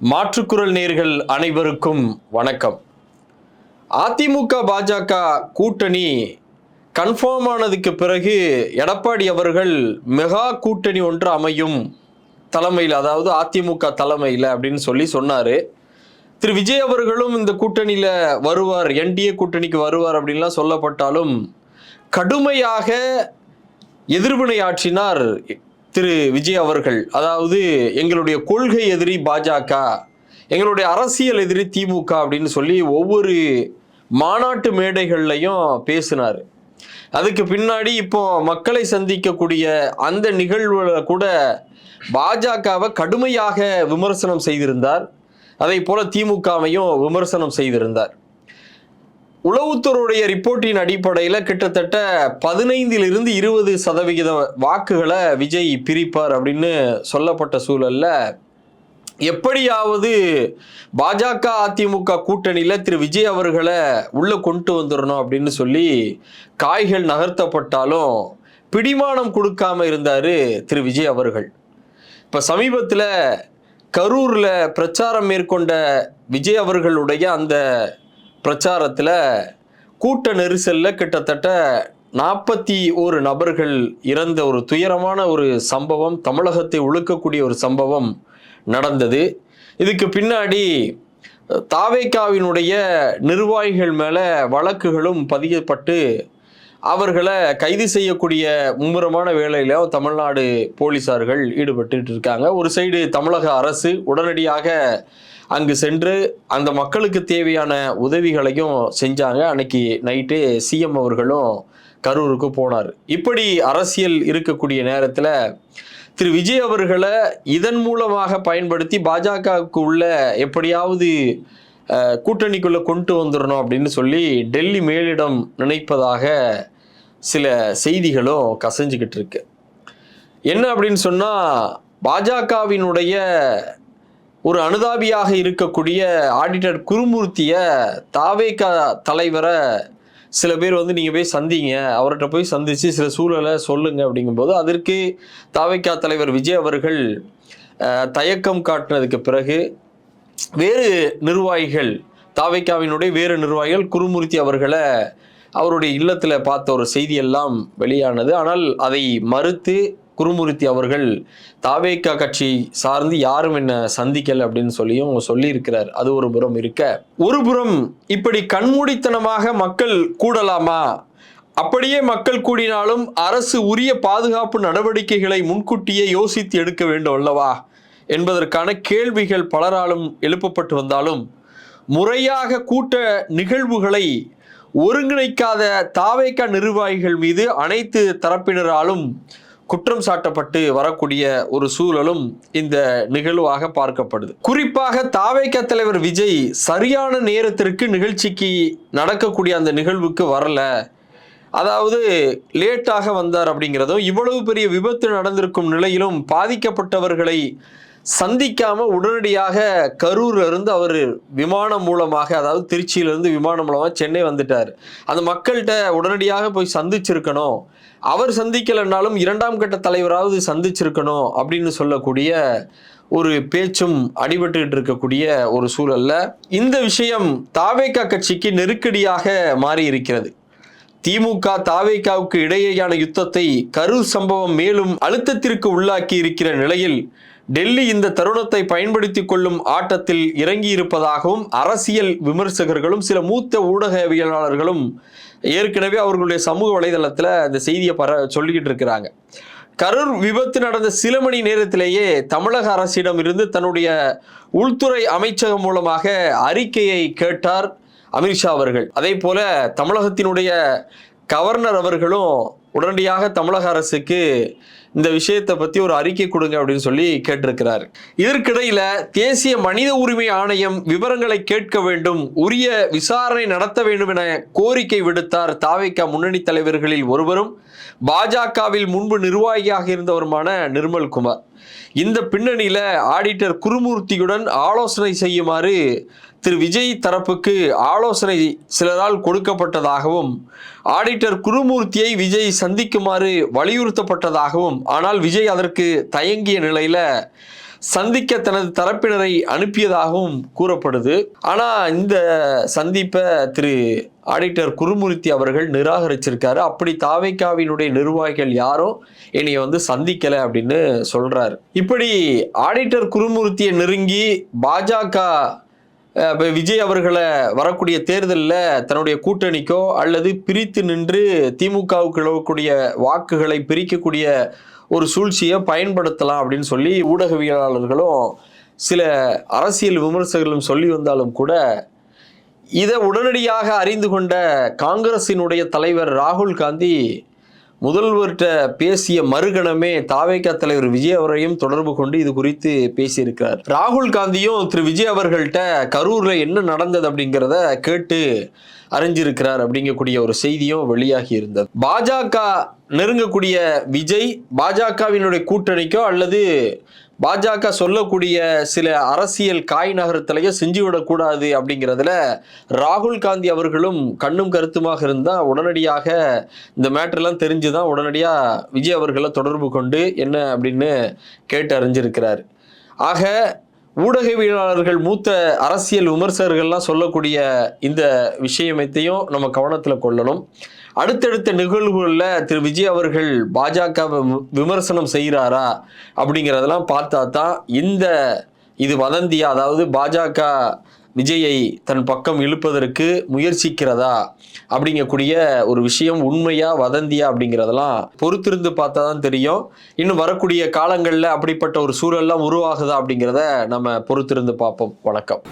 மாற்றுக்குரல் நேர்கள் அனைவருக்கும் வணக்கம். அதிமுக பாஜக கூட்டணி கன்ஃபார்ம் ஆனதுக்கு பிறகு எடப்பாடி அவர்கள் மெகா கூட்டணி ஒன்று அமையும் தலைமையில் அதாவது அதிமுக தலைமையில் அப்படின்னு சொல்லி சொன்னார். திரு. விஜய் அவர்களும் இந்த கூட்டணியில் வருவார் என்டிஏ கூட்டணிக்கு வருவார் அப்படின்லாம் சொல்லப்பட்டாலும் கடுமையாக எதிர்வினை ஆற்றினார் திரு விஜய் அவர்கள் அதாவது எங்களுடைய கொள்கை எதிரி பாஜக எங்களுடைய அரசியல் எதிரி திமுக அப்படின்னு சொல்லி ஒவ்வொரு மாநாட்டு மேடைகள்லையும் பேசினார். அதுக்கு பின்னாடி இப்போ மக்களை சந்திக்கக்கூடிய அந்த நிகழ்வுல கூட பாஜகவை கடுமையாக விமர்சனம் செய்திருந்தார். அதே போல திமுகவையும் விமர்சனம் செய்திருந்தார். உளவுத்துறையுடைய ரிப்போர்ட்டின் அடிப்படையில் கிட்டத்தட்ட பதினைந்திலிருந்து இருபது சதவிகித வாக்குகளை விஜய் பிரிப்பார் அப்படின்னு சொல்லப்பட்ட சூழலில் எப்படியாவது பாஜக அதிமுக கூட்டணியில் திரு விஜய் அவர்களை உள்ளே கொண்டு வந்துடணும் அப்படின்னு சொல்லி காய்கள் நகர்த்தப்பட்டாலும் பிடிமானம் கொடுக்காம இருந்தார் திரு விஜய் அவர்கள். இப்போ சமீபத்தில் கரூரில் பிரச்சாரம் மேற்கொண்ட விஜய் அவர்களுடைய அந்த பிரச்சாரத்தில் கூட்ட நெரிசலில் கிட்டத்தட்ட நாற்பத்தி ஒரு நபர்கள் இறந்த ஒரு துயரமான ஒரு சம்பவம் தமிழகத்தை ஒழுக்கக்கூடிய ஒரு சம்பவம் நடந்தது. இதுக்கு பின்னாடி தாவேக்காவினுடைய நிர்வாகிகள் மேலே வழக்குகளும் பதியப்பட்டு அவர்களை கைது செய்யக்கூடிய மும்முரமான வேலையில தமிழ்நாடு போலீசார்கள் ஈடுபட்டு இருக்காங்க. ஒரு சைடு தமிழக அரசு உடனடியாக அங்கு சென்று அந்த மக்களுக்கு தேவையான உதவிகளையும் செஞ்சாங்க. அன்னைக்கு நைட்டு சிஎம் அவர்களும் கரூருக்கு போனார். இப்படி அரசியல் இருக்கக்கூடிய நேரத்தில் திரு விஜய் அவர்களை இதன் மூலமாக பயன்படுத்தி பாஜகவுக்கு உள்ள எப்படியாவது கூட்டணிக்குள்ளே கொண்டு வந்துடணும் அப்படின்னு சொல்லி டெல்லி மேலிடம் நினைப்பதாக சில செய்திகளும் கசஞ்சுக்கிட்டு இருக்கு. என்ன அப்படின்னு சொன்னால் பாஜகவினுடைய ஒரு அனுதாபியாக இருக்கக்கூடிய ஆடிட்டர் குருமூர்த்தியை தாவேக்கா தலைவரை சில பேர் வந்து நீங்கள் போய் சந்திங்க. அவர்கிட்ட போய் சந்தித்து சில சூழலை சொல்லுங்க அப்படிங்கும்போது அதற்கு தாவைக்கா தலைவர் விஜய் அவர்கள் தயக்கம் காட்டினதுக்கு பிறகு வேறு நிர்வாகிகள் தாவேக்காவினுடைய வேறு நிர்வாகிகள் குருமூர்த்தி அவர்களை அவருடைய இல்லத்தில் பார்த்த ஒரு செய்தியெல்லாம் வெளியானது. ஆனால் அதை மறுத்து குருமூர்த்தி அவர்கள் தாவேக்கா கட்சி சார்ந்து யாரும் என்ன சந்திக்கல் அப்படின்னு சொல்லியும் சொல்லியிருக்கிறார். அது ஒரு புறம் இருக்க. ஒரு புறம் இப்படி கண்மூடித்தனமாக மக்கள் கூடலாமா? அப்படியே மக்கள் கூடினாலும் அரசு உரிய பாதுகாப்பு நடவடிக்கைகளை முன்கூட்டியே யோசித்து எடுக்க வேண்டும் அல்லவா? என்பதற்கான கேள்விகள் பலராலும் எழுப்பப்பட்டு வந்தாலும் முறையாக கூட்ட நிகழ்வுகளை ஒருங்கிணைக்காத தாவேக்கா நிர்வாகிகள் மீது அனைத்து தரப்பினராலும் குற்றம் சாட்டப்பட்டு வரக்கூடிய ஒரு சூழலும் இந்த நிகழ்வாக பார்க்கப்படுது. குறிப்பாக தாவேக்க தலைவர் விஜய் சரியான நேரத்திற்கு நிகழ்ச்சிக்கு நடக்கக்கூடிய அந்த நிகழ்வுக்கு வரல. அதாவது லேட்டாக வந்தார் அப்படிங்கிறதும் இவ்வளவு பெரிய விபத்து நடந்திருக்கும் நிலையிலும் பாதிக்கப்பட்டவர்களை சந்திக்காமல் உடனடியாக கரூர்லேருந்து அவர் விமானம் மூலமாக அதாவது திருச்சியிலேருந்து விமானம் மூலமாக சென்னை வந்துட்டார். அந்த மக்கள்கிட்ட உடனடியாக போய் சந்திச்சிருக்கணும். அவர் சந்திக்கலைன்னாலும் இரண்டாம் கட்ட தலைவராவது சந்திச்சிருக்கணும் அப்படின்னு சொல்லக்கூடிய ஒரு பேச்சும் அடிபட்டுக்கிட்டு இருக்கக்கூடிய ஒரு சூழல்ல இந்த விஷயம் தாவேக்கா கட்சிக்கு நெருக்கடியாக மாறி இருக்கிறது திமுக தாவேக்காவுக்கு இடையேயான யுத்தத்தை கரூர் சம்பவம் மேலும் அழுத்தத்திற்கு உள்ளாக்கி இருக்கிற நிலையில் டெல்லி இந்த தருணத்தை பயன்படுத்தி கொள்ளும் ஆட்டத்தில் இறங்கி இருப்பதாகவும் அரசியல் விமர்சகர்களும் சில மூத்த ஊடகவியலாளர்களும் ஏற்கனவே அவர்களுடைய சமூக வலைதளத்தில் இந்த செய்தியை பர சொல்லிக்கிட்டு இருக்கிறாங்க. கரூர் விபத்து நடந்த சில மணி நேரத்திலேயே தமிழக அரசிடம் இருந்து தன்னுடைய உள்துறை அமைச்சகம் மூலமாக அறிக்கையை கேட்டார் அமித்ஷா அவர்கள். அதே போல தமிழகத்தினுடைய கவர்னர் அவர்களும் உடனடியாக தமிழக அரசுக்கு இந்த விஷயத்தை பத்தி ஒரு அறிக்கை கொடுங்க அப்படின்னு சொல்லி கேட்டிருக்கிறார். இதற்கிடையில தேசிய மனித உரிமை ஆணையம் விவரங்களை கேட்க வேண்டும் உரிய விசாரணை நடத்த வேண்டும் என கோரிக்கை விடுத்தார் தாவேக்கா முன்னணி தலைவர்களில் ஒருவரும். பாஜகவில் முன்பு நிர்வாகியாக இருந்தவருமான நிர்மல் குமார். இந்த பின்னணியில் ஆடிட்டர் குருமூர்த்தியுடன் ஆலோசனை செய்யுமாறு திரு விஜய் தரப்புக்கு ஆலோசனை சிலரால் கொடுக்கப்பட்டதாகவும் ஆடிட்டர் குருமூர்த்தியை விஜய் சந்திக்குமாறு வலியுறுத்தப்பட்டதாகவும் ஆனால் விஜய் அதற்கு தயங்கிய நிலையில் சந்திக்க தனது தரப்பினரை அனுப்பியதாகவும் கூறப்படுது. ஆனால் இந்த சந்திப்பை திரு ஆடிட்டர் குருமூர்த்தி அவர்கள் நிராகரிச்சிருக்காரு. அப்படி தாவைக்காவினுடைய நிர்வாகிகள் யாரும் என்னைய வந்து சந்திக்கல அப்படின்னு சொல்றாரு. இப்படி ஆடிட்டர் குருமூர்த்தியை நெருங்கி பாஜக இப்போ விஜய் அவர்களை வரக்கூடிய தேர்தலில் தன்னுடைய கூட்டணிக்கோ அல்லது பிரித்து நின்று திமுகவுக்கு இழக்கக்கூடிய வாக்குகளை பிரிக்கக்கூடிய ஒரு சூழ்ச்சியை பயன்படுத்தலாம் அப்படின்னு சொல்லி ஊடகவியலாளர்களும் சில அரசியல் விமர்சகர்களும் சொல்லி வந்தாலும் கூட இதை உடனடியாக அறிந்து கொண்ட காங்கிரசினுடைய தலைவர் ராகுல் காந்தி முதல்வர்கிட்ட பேசிய மறுகணமே தாவேகா தலைவர் விஜய் அவரையும் தொடர்பு கொண்டு இது குறித்து பேசியிருக்கிறார். ராகுல் காந்தியும் திரு விஜய் அவர்கள்ட்ட கரூர்ல என்ன நடந்தது அப்படிங்கிறத கேட்டு அறிஞ்சிருக்கிறார் அப்படிங்கக்கூடிய ஒரு செய்தியும் வெளியாகி இருந்தது. பாஜக நெருங்கக்கூடிய விஜய் பாஜகவினுடைய கூட்டணிக்கோ அல்லது பாஜக சொல்லக்கூடிய சில அரசியல் காய் நகரத்திலேயே செஞ்சு விடக்கூடாது அப்படிங்கிறதுல ராகுல் காந்தி அவர்களும் கண்ணும் கருத்துமாக இருந்தால் உடனடியாக இந்த மேட்ரெல்லாம் தெரிஞ்சு தான் உடனடியாக விஜய் அவர்களை தொடர்பு கொண்டு என்ன அப்படின்னு கேட்டு அறிஞ்சிருக்கிறார். ஆக ஊடகவியலாளர்கள் மூத்த அரசியல் விமர்சகர்கள்லாம் சொல்லக்கூடிய இந்த விஷயத்தையும் நம்ம கவனத்தில் கொள்ளணும். அடுத்தடுத்த நிகழ்வுகளில் திரு. விஜய் அவர்கள் பாஜகவை விமர்சனம் செய்கிறாரா அப்படிங்கிறதெல்லாம் பார்த்தா தான் இந்த இது வதந்தியா அதாவது பாஜக விஜயை தன் பக்கம் இழுப்பதற்கு முயற்சிக்கிறதா அப்படிங்கக்கூடிய ஒரு விஷயம் உண்மையா வதந்தியா அப்படிங்கிறதெல்லாம் பொறுத்திருந்து பார்த்தா தான் தெரியும். இன்னும் வரக்கூடிய காலங்களில் அப்படிப்பட்ட ஒரு சூழல்லாம் உருவாகுதா அப்படிங்கிறத நம்ம பொறுத்திருந்து பார்ப்போம். வணக்கம்.